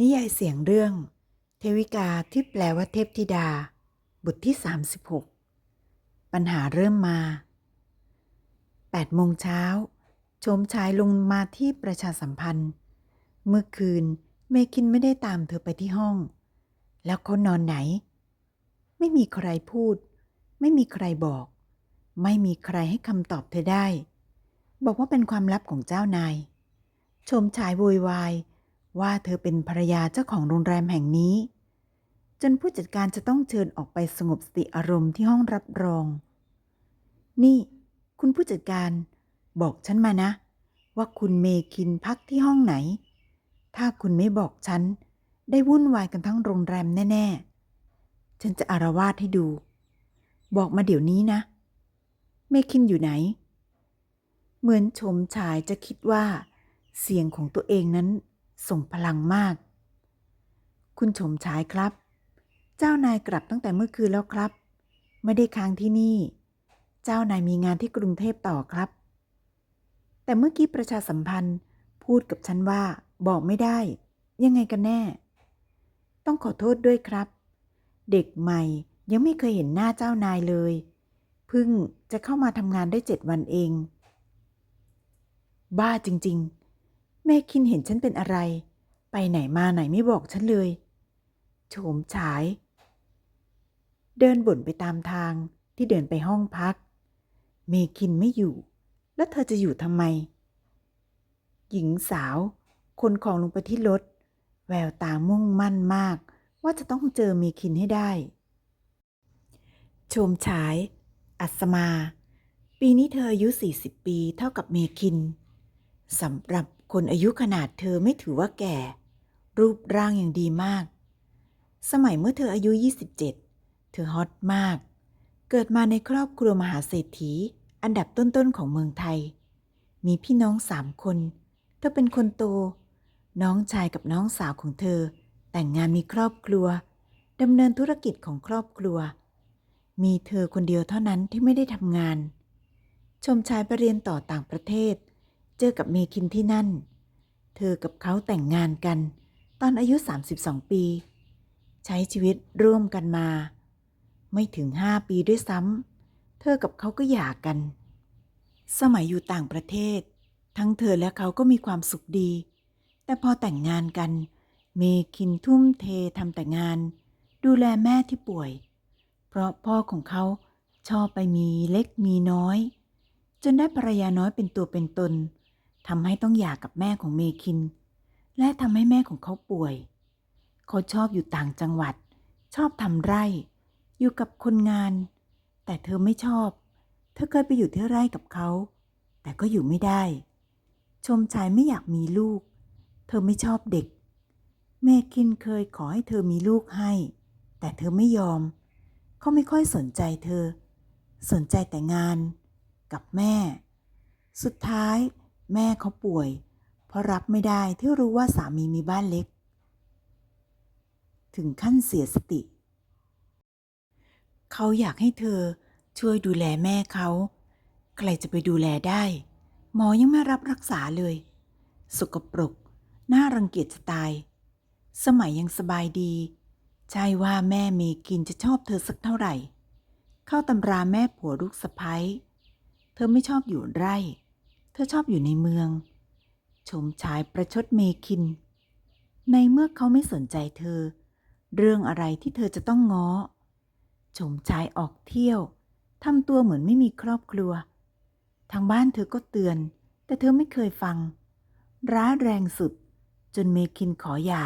นิยายเสียงเรื่อง เทวิกาที่แปลว่าเทพธิดา บทที่ 36 ปัญหาเริ่มมา8โมงเช้าโฉมชายลงมาที่ประชาสัมพันธ์ เมื่อคืนเมคินไม่ได้ตามเธอไปที่ห้อง แล้วเขานอนไหน ไม่มีใครพูด ไม่มีใครบอก ไม่มีใครให้คำตอบเธอได้ บอกว่าเป็นความลับของเจ้านาย ชมชายโวยวาย ว่าเธอเป็นภรรยาเจ้าของโรงแรมแห่งนี้ จนผู้จัดการจะต้องเชิญออกไปสงบสติอารมณ์ที่ห้องรับรอง นี่ คุณผู้จัดการ บอกฉันมานะ ว่าคุณเมคินพักที่ห้องไหน ถ้าคุณไม่บอกฉัน ได้วุ่นวายกันทั้งโรงแรมแน่ ๆ ฉันจะอารวาสให้ดู บอกมาเดี๋ยวนี้นะ เมคินอยู่ไหน เหมือนชมชายจะคิดว่า เสียงของตัวเองนั้น ส่งพลังมาก คุณชมชายครับ เจ้านายกลับตั้งแต่เมื่อคืนแล้วครับ ไม่ได้ค้างที่นี่ เจ้านายมีงานที่กรุงเทพต่อครับ แต่เมื่อกี้ประชาสัมพันธ์พูดกับฉันว่าบอกไม่ได้ ยังไงกันแน่ ต้องขอโทษด้วยครับ เด็กใหม่ยังไม่เคยเห็นหน้าเจ้านายเลย เพิ่งจะเข้ามาทำงานได้เจ็ดวันเอง บ้าจริง ๆ แม่คินเห็นฉันเป็นอะไร ไปไหนมาไหนไม่บอกฉันเลย โฉมฉาย เดินบ่นไปตามทางที่เดินไปห้องพัก เมคินไม่อยู่ แล้วเธอจะอยู่ทำไม หญิงสาว คนของลงไปที่รถ แววตามุ่งมั่นมาก ว่าจะต้องเจอเมคินให้ได้ โฉมฉาย อัศมา ปีนี้เธออายุ 40 ปีเท่ากับเมคินสำหรับ คนอายุขนาดเธอไม่ถือว่าแก่ รูปร่างอย่างดีมาก สมัยเมื่อเธออายุ 27 เธอฮอตมาก เกิดมาในครอบครัวมหาเศรษฐี อันดับต้นๆของเมืองไทย มีพี่น้องสามคน เธอเป็นคนโต น้องชายกับน้องสาวของเธอ แต่งงานมีครอบครัวดำเนินธุรกิจของครอบครัว มีเธอคนเดียวเท่านั้นที่ไม่ได้ทำงาน ชมชายไปเรียนต่อต่างประเทศ เจอกับเมคินที่นั่น เธอกับเขาแต่งงานกัน ตอนอายุ 32 ปี ใช้ชีวิตร่วมกันมา ไม่ถึง5ปีด้วยซ้ำเธอกับเขาก็หย่ากัน สมัยอยู่ต่างประเทศ ทั้งเธอและเขาก็มีความสุขดี แต่พอแต่งงานกัน เมคินทุ่มเททำแต่งาน ดูแลแม่ที่ป่วย เพราะพ่อของเขาชอบไปมีเล็กมีน้อย จนได้ภรรยาน้อยเป็นตัวเป็นตน ทำให้ต้องหย่ากับแม่ของเมคิน และทำให้แม่ของเขาป่วย เขาชอบอยู่ต่างจังหวัด ชอบทำไร่ อยู่กับคนงาน แต่เธอไม่ชอบ เธอเคยไปอยู่ที่ไร่กับเขา แต่ก็อยู่ไม่ได้ ชมชายไม่อยากมีลูก เธอไม่ชอบเด็ก เมคินเคยขอให้เธอมีลูกให้ แต่เธอไม่ยอม เขาไม่ค่อยสนใจเธอ สนใจแต่งาน กับแม่ สุดท้าย แม่เขาป่วย เพราะรับไม่ได้ที่รู้ว่าสามีมีบ้านเล็ก ถึงขั้นเสียสติ เขาอยากให้เธอช่วยดูแลแม่เขา ใครจะไปดูแลได้ หมอยังไม่รับรักษาเลย สกปรก น่ารังเกียจจะตาย สมัยยังสบายดี ใช่ว่าแม่เมกินจะชอบเธอสักเท่าไหร่ เข้าตำราแม่ผัวลูกสะพ้ยเธอไม่ชอบอยู่ไร่ เธอชอบอยู่ในเมือง ชมชายประชดเมคิน ในเมื่อเขาไม่สนใจเธอ เรื่องอะไรที่เธอจะต้องง้อ ชมชายออกเที่ยวทำตัวเหมือนไม่มีครอบครัว ทางบ้านเธอก็เตือน แต่เธอไม่เคยฟัง ร้าแรงสุด จนเมคินขอหย่า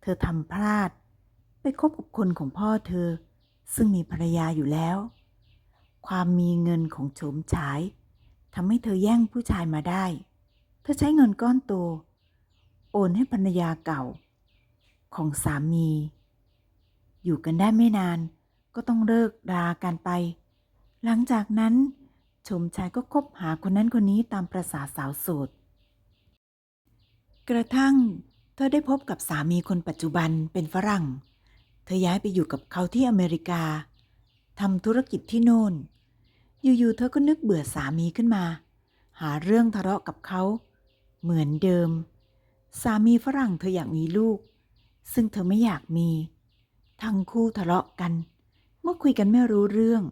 เธอทำพลาด ไปคบกับคนของพ่อเธอ ซึ่งมีภรรยาอยู่แล้ว ความมีเงินของโฉมฉาย ทำให้เธอแย่งผู้ชายมาได้ เธอใช้เงินก้อนโต โอนให้ภรรยาเก่า ของสามี อยู่กันได้ไม่นานก็ต้องเลิกรากันไป หลังจากนั้น ชมชายก็คบหาคนนั้นคนนี้ตามประษาสาวโสด กระทั่งเธอได้พบกับสามีคนปัจจุบันเป็นฝรั่ง เธอย้ายไปอยู่กับเขาที่อเมริกาทำธุรกิจที่โน่น อยู่ๆ เธอก็นึกเบื่อสามีขึ้นมา หาเรื่องทะเลาะกับเขา เหมือนเดิม สามีฝรั่งเธออยากมีลูก ซึ่งเธอไม่อยากมี ทั้งคู่ทะเลาะกัน เมื่อคุยกันไม่รู้เรื่อง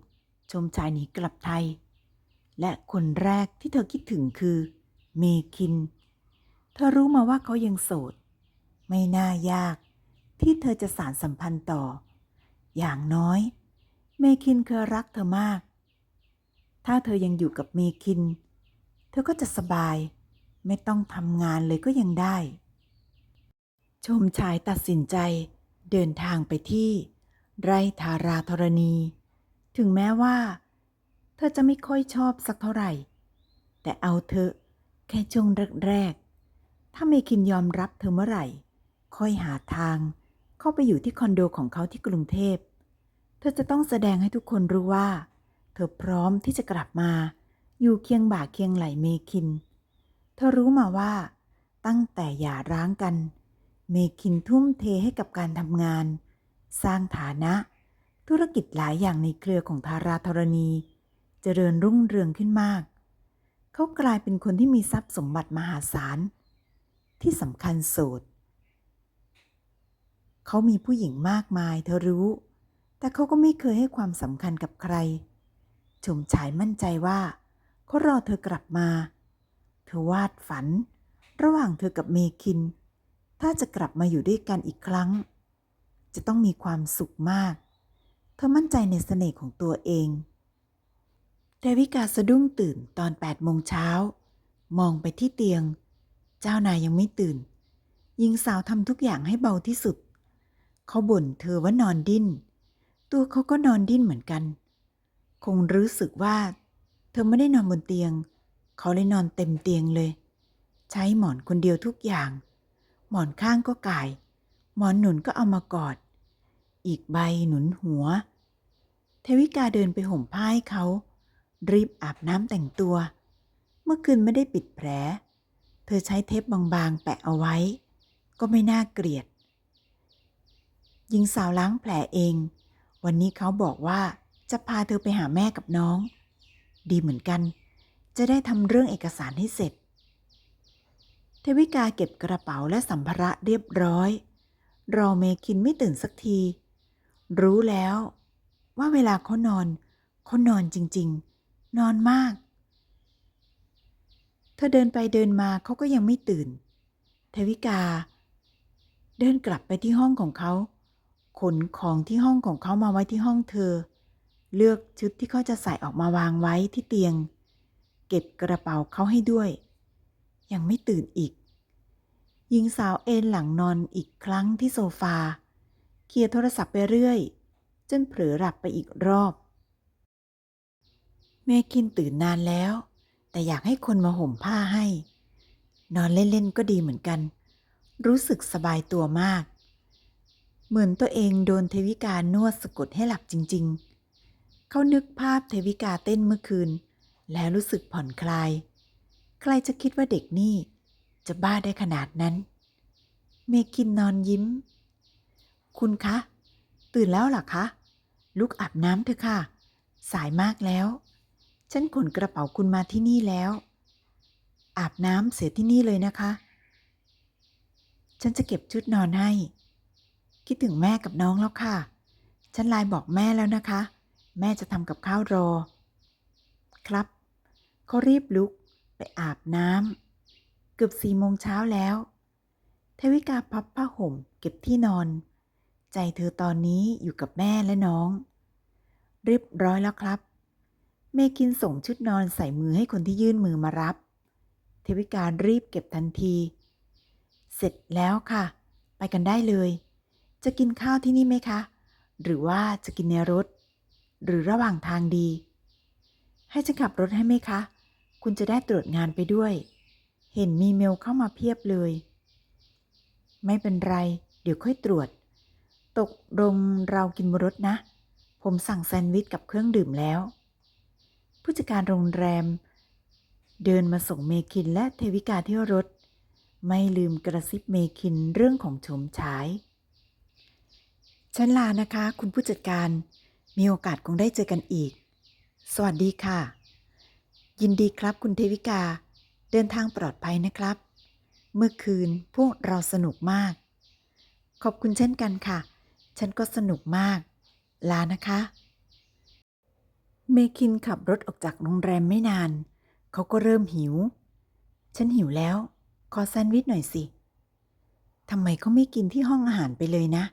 ชมชายหนีกลับไทย และคนแรกที่เธอคิดถึงคือ เมคิน เธอรู้มาว่าเขายังโสด ไม่น่ายาก ที่เธอจะสารสัมพันธ์ต่อ อย่างน้อย เมคินเคยรักเธอมาก ถ้าเธอยังอยู่กับเมคิน เธอก็จะสบาย ไม่ต้องทำงานเลยก็ยังได้ ชมชายตัดสินใจเดินทางไปที่ ไร่ทาราธรณี ถึงแม้ว่า เธอจะไม่ค่อยชอบสักเท่าไหร่ แต่เอาเธอะแค่ช่วงแรกๆ ถ้าเมคินยอมรับเธอเมื่อไหร่ ค่อยหาทางเข้าไปอยู่ที่คอนโดของเขาที่กรุงเทพ เธอจะต้องแสดงให้ทุกคนรู้ว่า ธอพร้อมที่จะกลับมา อยู่เคียงบ่าเคียงไหลเมคิน เธอรู้มาว่า ตั้งแต่หย่าร้างกัน เมคินทุ่มเทให้กับการทำงาน สร้างฐานะ ธุรกิจหลายอย่างในเครือของทาราธรณี เจริญรุ่งเรืองขึ้นมาก เขากลายเป็นคนที่มีทรัพย์สมบัติมหาศาล ที่สำคัญโสดเขามีผู้หญิงมากมาย เธอรู้ แต่เขาก็ไม่เคยให้ความสำคัญกับใคร ชมฉายมั่นใจว่าเขารอเธอกลับมา เธอวาดฝัน ระหว่างเธอกับเมคิน ถ้าจะกลับมาอยู่ด้วยกันอีกครั้ง จะต้องมีความสุขมาก เธอมั่นใจในเสน่ห์ของตัวเองเทวิกาสะดุ้งตื่นตอน8โมงเช้ามองไปที่เตียง เจ้านายยังไม่ตื่น หญิงสาวทำทุกอย่างให้เบาที่สุด เขาบ่นเธอว่านอนดิ้น ตัวเขาก็นอนดิ้นเหมือนกัน คงรู้สึกว่า เธอไม่ได้นอนบนเตียง เขาเลยนอนเต็มเตียงเลย ใช้หมอนคนเดียวทุกอย่าง หมอนข้างก็ก่าย หมอนหนุนก็เอามากอด อีกใบหนุนหัว เทวิกาเดินไปห่มผ้าให้เขา รีบอาบน้ำแต่งตัว เมื่อคืนไม่ได้ปิดแผล เธอใช้เทปบางๆ แปะเอาไว้ ก็ไม่น่าเกลียดหญิงสาวล้างแผลเอง วันนี้เขาบอกว่า จะพาเธอไปหาแม่กับน้อง ดีเหมือนกัน จะได้ทำเรื่องเอกสารให้เสร็จ เทวิกาเก็บกระเป๋าและสัมภาระเรียบร้อย รอเมคินไม่ตื่นสักที รู้แล้วว่าเวลาเขานอน เขานอนจริง ๆ นอนมาก เธอเดินไปเดินมาเขาก็ยังไม่ตื่น เทวิกา เดินกลับไปที่ห้องของเขา ขนของที่ห้องของเขามาไว้ที่ห้องเธอ เลือกชุดที่เขาจะใส่ออกมาวางไว้ที่เตียง เก็บกระเป๋าเขาให้ด้วย ยังไม่ตื่นอีก หญิงสาวเอนหลังนอนอีกครั้งที่โซฟา เคลียร์โทรศัพท์ไปเรื่อย จนเผลอหลับไปอีกรอบ เมคินตื่นนานแล้ว แต่อยากให้คนมาห่มผ้าให้ นอนเล่นๆก็ดีเหมือนกัน รู้สึกสบายตัวมาก เหมือนตัวเองโดนเทวิการนวดสะกดให้หลับจริง ๆ เขานึกภาพเทวิกาเต้นเมื่อคืน แล้วรู้สึกผ่อนคลาย ใครจะคิดว่าเด็กนี่ จะบ้าได้ขนาดนั้น เมคินนอนยิ้ม คุณคะ ตื่นแล้วหรอคะ ลุกอาบน้ำเถอะค่ะ สายมากแล้ว ฉันขนกระเป๋าคุณมาที่นี่แล้ว อาบน้ำเสียที่นี่เลยนะคะ ฉันจะเก็บชุดนอนให้ คิดถึงแม่กับน้องแล้วค่ะ ฉันไลน์บอกแม่แล้วนะคะ แม่จะทำกับข้าวรอ ครับ เขารีบลุกไปอาบน้ำเกือบสี่โมงเช้าแล้ว เทวิกาพับผ้าห่มเก็บที่นอน ใจเธอตอนนี้อยู่กับแม่และน้อง เรียบร้อยแล้วครับ เมคินส่งชุดนอนใส่มือให้คนที่ยื่นมือมารับ เทวิการรีบเก็บทันที เสร็จแล้วค่ะ ไปกันได้เลย จะกินข้าวที่นี่ไหมคะ หรือว่าจะกินในรถ หรือระหว่างทางดี ให้ฉันขับรถให้ไหมคะ คุณจะได้ตรวจงานไปด้วย เห็นมีเมลเข้ามาเพียบเลย ไม่เป็นไร เดี๋ยวค่อยตรวจ ตกลงเรากินบนรถนะ ผมสั่งแซนด์วิชกับเครื่องดื่มแล้ว ผู้จัดการโรงแรม เดินมาส่งเมคินและเทวิกาที่รถ ไม่ลืมกระซิบเมคินเรื่องของโฉมฉายฉันลานะคะ คุณผู้จัดการ มีโอกาสคงได้เจอกันอีก สวัสดีค่ะ ยินดีครับคุณเทวิกา เดินทางปลอดภัยนะครับ เมื่อคืนพวกเราสนุกมาก ขอบคุณเช่นกันค่ะ ฉันก็สนุกมาก ลานะคะ เมคินขับรถออกจากโรงแรมไม่นาน เขาก็เริ่มหิว ฉันหิวแล้ว ขอแซนด์วิชหน่อยสิทำไมเขาไม่กินที่ห้องอาหารไปเลยนะ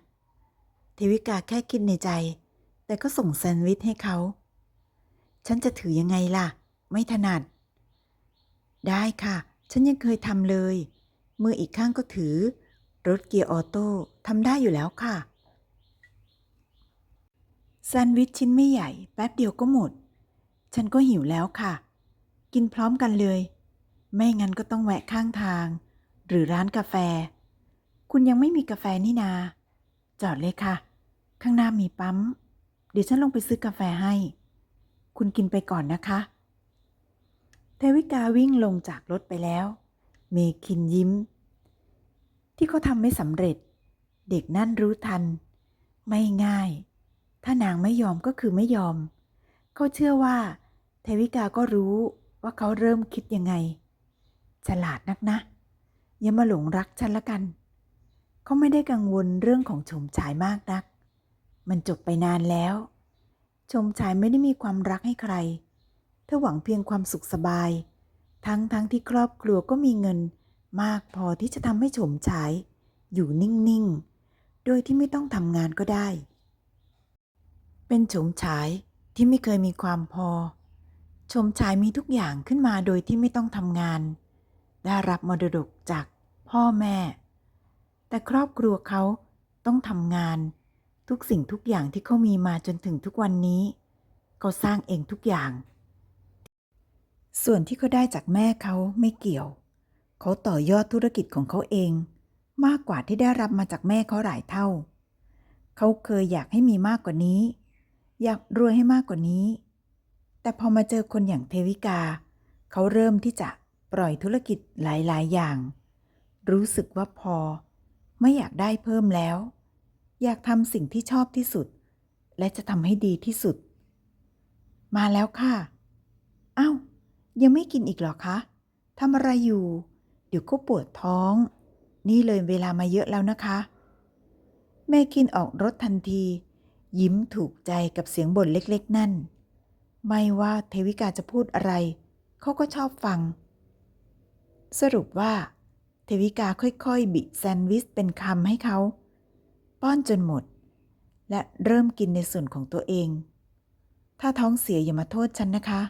เทวิกาแค่คิดในใจ แต่ก็ส่งแซนด์วิชให้เขา ฉันจะถือยังไงล่ะ ไม่ถนัด ได้ค่ะ ฉันยังเคยทำเลย มืออีกข้างก็ถือ รถเกียร์ออโต้ทำได้อยู่แล้วค่ะแซนด์วิชชิ้นไม่ใหญ่ แป๊บเดียวก็หมด ฉันก็หิวแล้วค่ะ กินพร้อมกันเลย ไม่งั้นก็ต้องแวะข้างทาง หรือร้านกาแฟ คุณยังไม่มีกาแฟนี่นา จอดเลยค่ะ ข้างหน้ามีปั๊ม เดี๋ยวฉันลงไปซื้อกาแฟให้ คุณกินไปก่อนนะคะเทวิกาวิ่งลงจากรถไปแล้ว เมคินยิ้ม ที่เขาทำไม่สำเร็จ เด็กนั่นรู้ทัน ไม่ง่าย ถ้านางไม่ยอมก็คือไม่ยอม เขาเชื่อว่าเทวิกาก็รู้ว่าเขาเริ่มคิดยังไง ฉลาดนักนะ อย่ามาหลงรักฉันละกัน เขาไม่ได้กังวลเรื่องของชมชายมากนัก มันจบไปนานแล้ว ชมชายไม่ได้มีความรักให้ใคร เธอหวังเพียงความสุขสบาย ทั้งทั้งที่ครอบครัวก็มีเงินมากพอที่จะทำให้ชมชาย อยู่นิ่ง ๆ โดยที่ไม่ต้องทำงานก็ได้ เป็นชมชายที่ไม่เคยมีความพอ ชมชายมีทุกอย่างขึ้นมาโดยที่ไม่ต้องทำงาน ได้รับมรดกจากพ่อแม่ แต่ครอบครัวเขาต้องทำงาน ทุกสิ่งทุกอย่างที่เขามีมาจนถึงทุกวันนี้เขาสร้างเองทุกอย่าง ส่วนที่เขาได้จากแม่เขาไม่เกี่ยว เขาต่อยอดธุรกิจของเขาเอง มากกว่าที่ได้รับมาจากแม่เขาหลายเท่า เขาเคยอยากให้มีมากกว่านี้ อยากรวยให้มากกว่านี้ แต่พอมาเจอคนอย่างเทวิกา เขาเริ่มที่จะปล่อยธุรกิจหลายๆ อย่าง รู้สึกว่าพอ ไม่อยากได้เพิ่มแล้ว อยากทำสิ่งที่ชอบที่สุด และจะทำให้ดีที่สุด มาแล้วค่ะอ้าวยังไม่กินอีกหรอคะทำอะไรอยู่ เดี๋ยวก็ปวดท้อง นี่เลยเวลามาเยอะแล้วนะคะ แม่กินออกรถทันที ยิ้มถูกใจกับเสียงบ่นเล็กๆ นั่น ไม่ว่าเทวิกาจะพูดอะไร เขาก็ชอบฟัง สรุปว่า เทวิกาค่อยๆ บิแซนด์วิชเป็นคำให้เขา ป้อนจนหมด และเริ่มกินในส่วนของตัวเอง ถ้าท้องเสียอย่ามาโทษฉันนะคะ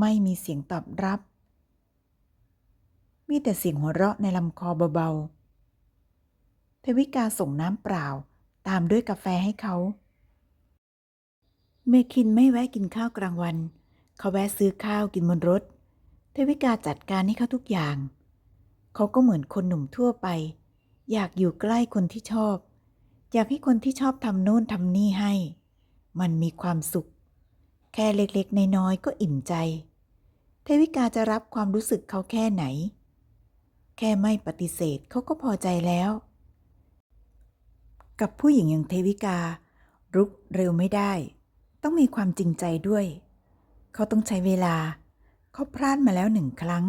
ไม่มีเสียงตอบรับ มีแต่เสียงหัวเราะในลำคอเบาๆเทวิกาส่งน้ำเปล่าตามด้วยกาแฟให้เขา เมคินไม่แวะกินข้าวกลางวัน เขาแวะซื้อข้าวกินบนรถ เทวิกาจัดการให้เขาทุกอย่าง เขาก็เหมือนคนหนุ่มทั่วไป อยากอยู่ใกล้คนที่ชอบ อยากให้คนที่ชอบทำโน่นทำนี่ให้ มันมีความสุข แค่เล็กๆน้อยๆก็อิ่มใจ เทวิกาจะรับความรู้สึกเขาแค่ไหน แค่ไม่ปฏิเสธเขาก็พอใจแล้ว กับผู้หญิงอย่างเทวิกา รุกเร็วไม่ได้ ต้องมีความจริงใจด้วย เขาต้องใช้เวลา เขาพลาดมาแล้วหนึ่งครั้ง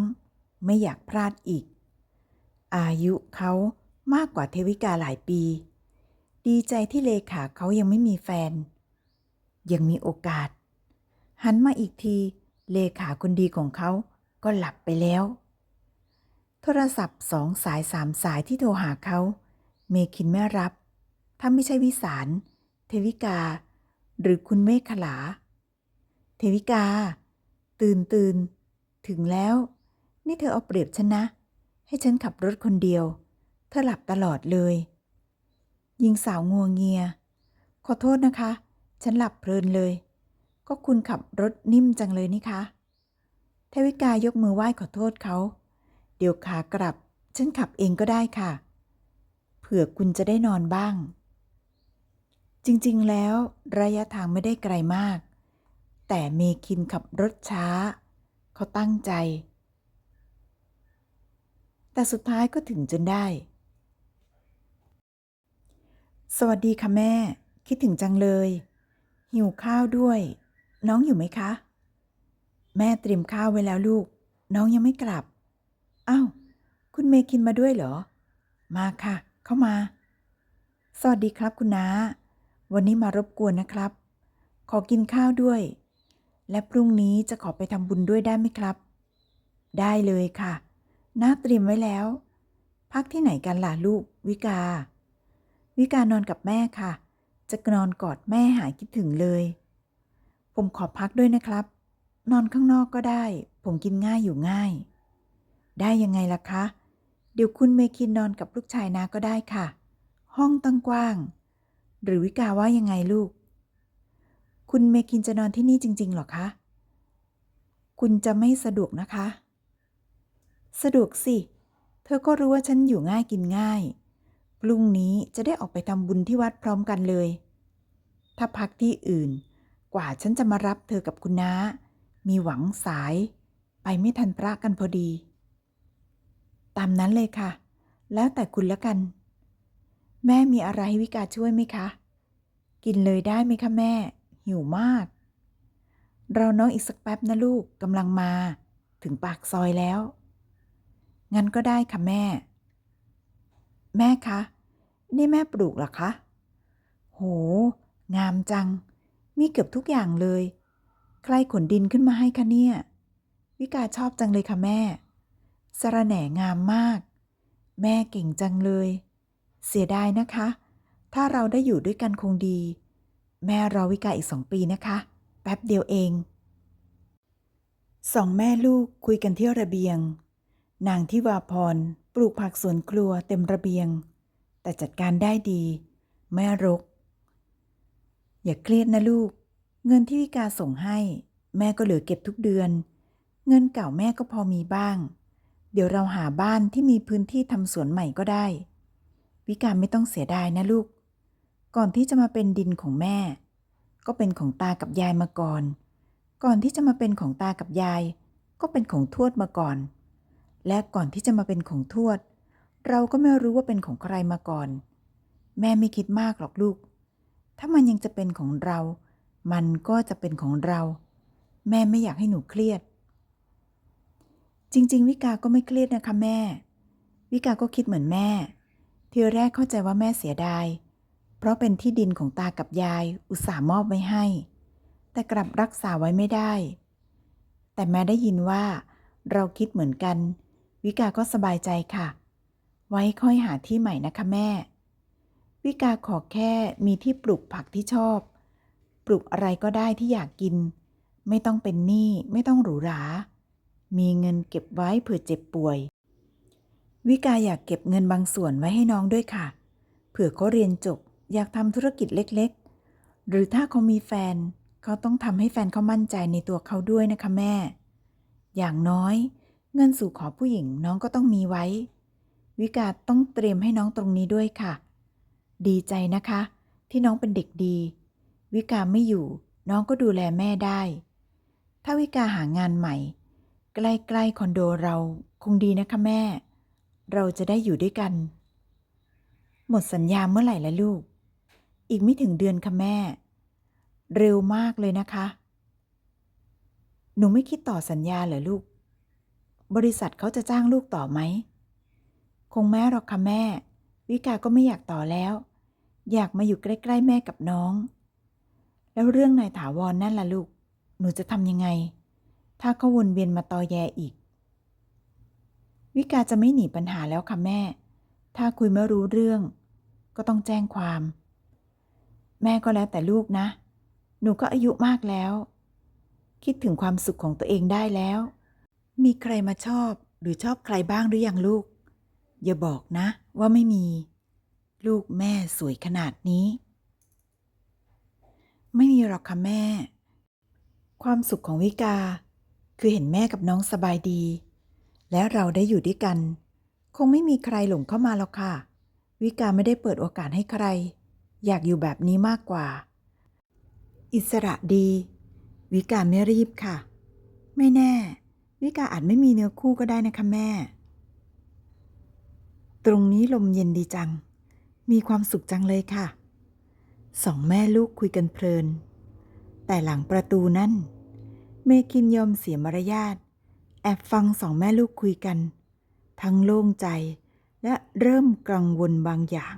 ไม่อยากพลาดอีก อายุเขา มากกว่าเทวิกาหลายปี ดีใจที่เลขาเขายังไม่มีแฟน ยังมีโอกาส หันมาอีกทีเลขาคนดีของเขาก็หลับไปแล้ว โทรศัพท์สองสายสามสายที่โทรหาเขา เมคินไม่รับ ถ้าไม่ใช่วิสาร เทวิกา หรือคุณเมฆขลา เทวิกา ตื่นตื่น ถึงแล้ว นี่เธอเอาเปรียบฉันนะ ให้ฉันขับรถคนเดียว ธอหลับตลอดเลยยิงสาวงัวเงีย ขอโทษนะคะ ฉันหลับเพลินเลย ก็คุณขับรถนิ่มจังเลยนี่คะเทวิกายกมือไหว้ขอโทษเขา เดี๋ยวขากลับ ฉันขับเองก็ได้ค่ะ เผื่อคุณจะได้นอนบ้าง จริงๆ แล้วระยะทางไม่ได้ไกลมาก แต่เมคินขับรถช้า เขาตั้งใจ แต่สุดท้ายก็ถึงจนได้ สวัสดีค่ะแม่ คิดถึงจังเลย หิวข้าวด้วย น้องอยู่ไหมคะ แม่เตรียมข้าวไว้แล้วลูก น้องยังไม่กลับอ้าวคุณเมคินมาด้วยเหรอ มาค่ะ เข้ามา สวัสดีครับคุณน้า วันนี้มารบกวนนะครับ ขอกินข้าวด้วย และพรุ่งนี้จะขอไปทำบุญด้วยได้ไหมครับ ได้เลยค่ะน้าเตรียมไว้แล้ว พักที่ไหนกันล่ะลูกวิกา วิกานอนกับแม่ค่ะ จะนอนกอดแม่หายคิดถึงเลย ผมขอพักด้วยนะครับ นอนข้างนอกก็ได้ ผมกินง่ายอยู่ง่าย ได้ยังไงล่ะคะ เดี๋ยวคุณเมคินนอนกับลูกชายนาก็ได้ค่ะ ห้องตั้งกว้าง หรือวิกาว่ายังไงลูก คุณเมคินจะนอนที่นี่จริงๆหรอคะ คุณจะไม่สะดวกนะคะ สะดวกสิ เธอก็รู้ว่าฉันอยู่ง่ายกินง่าย พรุ่งนี้จะได้ออกไปทำบุญที่วัดพร้อมกันเลย ถ้าพักที่อื่น กว่าฉันจะมารับเธอกับคุณน้า มีหวังสาย ไปไม่ทันพระกันพอดี ตามนั้นเลยค่ะ แล้วแต่คุณละกัน แม่มีอะไรให้วิกาช่วยไหมคะ กินเลยได้ไหมคะแม่ หิวมาก เราน้องอีกสักแป๊บนะลูกกำลังมา ถึงปากซอยแล้ว งั้นก็ได้ค่ะแม่แม่คะ นี่แม่ปลูกหรอคะ โห งามจัง มีเกือบทุกอย่างเลย ใครขนดินขึ้นมาให้คะเนี่ย วิกาชอบจังเลยค่ะแม่ สระแหน่งามมาก แม่เก่งจังเลย เสียดายนะคะ ถ้าเราได้อยู่ด้วยกันคงดี แม่รอวิกาอีกสองปีนะคะ แป๊บเดียวเอง สองแม่ลูกคุยกันที่ระเบียง นางทิวาพรปลูกผักสวนครัวเต็มระเบียง แต่จัดการได้ดีแม่รก อย่าเครียดนะลูก เงินที่วิกาส่งให้ แม่ก็เหลือเก็บทุกเดือน เงินเก่าแม่ก็พอมีบ้าง เดี๋ยวเราหาบ้านที่มีพื้นที่ทำสวนใหม่ก็ได้ วิกาไม่ต้องเสียดายนะลูก ก่อนที่จะมาเป็นดินของแม่ ก็เป็นของตากับยายมาก่อน ก่อนที่จะมาเป็นของตากับยาย ก็เป็นของทวดมาก่อน และก่อนที่จะมาเป็นของทวด เราก็ไม่รู้ว่าเป็นของใครมาก่อน แม่ไม่คิดมากหรอกลูก ถ้ามันยังจะเป็นของเรา มันก็จะเป็นของเรา แม่ไม่อยากให้หนูเครียด จริง ๆ วิกาก็ไม่เครียดนะคะแม่ วิกาก็คิดเหมือนแม่ ทีแรกเข้าใจว่าแม่เสียดาย เพราะเป็นที่ดินของตากับยาย อุตส่าห์มอบไว้ให้ แต่กลับรักษาไว้ไม่ได้ แต่แม่ได้ยินว่า เราคิดเหมือนกัน วิกาก็สบายใจค่ะ ไว้ค่อยหาที่ใหม่นะคะแม่ วิกาขอแค่มีที่ปลูกผักที่ชอบ ปลูกอะไรก็ได้ที่อยากกิน ไม่ต้องเป็นหนี้ไม่ต้องหรูหรา มีเงินเก็บไว้เผื่อเจ็บป่วย วิกาอยากเก็บเงินบางส่วนไว้ให้น้องด้วยค่ะ เผื่อเขาเรียนจบอยากทำธุรกิจเล็กๆ หรือถ้าเขามีแฟน เขาต้องทำให้แฟนเขามั่นใจในตัวเขาด้วยนะคะแม่ อย่างน้อย เงินสู่ขอผู้หญิงน้องก็ต้องมีไว้ วิกาต้องเตรียมให้น้องตรงนี้ด้วยค่ะ ดีใจนะคะ ที่น้องเป็นเด็กดี วิกาไม่อยู่น้องก็ดูแลแม่ได้ ถ้าวิกาหางานใหม่ ใกล้ๆคอนโดเราคงดีนะคะแม่ เราจะได้อยู่ด้วยกัน หมดสัญญาเมื่อไหร่ละลูก อีกไม่ถึงเดือนค่ะแม่ เร็วมากเลยนะคะ หนูไม่คิดต่อสัญญาเหรอลูก บริษัทเขาจะจ้างลูกต่อไหม คงแม่หรอกค่ะแม่ วิกาก็ไม่อยากต่อแล้ว อยากมาอยู่ใกล้ ๆ แม่กับน้อง แล้วเรื่องนายถาวรนนั่นล่ะลูก หนูจะทำยังไง ถ้าเขาวนเวียนมาตอแยอีก วิกาจะไม่หนีปัญหาแล้วค่ะแม่ ถ้าคุยไม่รู้เรื่อง ก็ต้องแจ้งความ แม่ก็แล้วแต่ลูกนะ หนูก็อายุมากแล้ว คิดถึงความสุขของตัวเองได้แล้ว มีใครมาชอบหรือชอบใครบ้างหรือยังลูก อย่าบอกนะว่าไม่มี ลูกแม่สวยขนาดนี้ ไม่มีหรอกค่ะแม่ ความสุขของวิกา คือเห็นแม่กับน้องสบายดี และเราได้อยู่ด้วยกัน คงไม่มีใครหลงเข้ามาหรอกค่ะ วิกาไม่ได้เปิดโอกาสให้ใคร อยากอยู่แบบนี้มากกว่า อิสระดี วิกาไม่รีบค่ะ ไม่แน่ วิกาอาจไม่มีเนื้อคู่ก็ได้นะคะแม่ ตรงนี้ลมเย็นดีจัง มีความสุขจังเลยค่ะ สองแม่ลูกคุยกันเพลิน แต่หลังประตูนั่น เมคินยอมเสียมารยาท แอบฟังสองแม่ลูกคุยกัน ทั้งโล่งใจและเริ่มกังวลบางอย่าง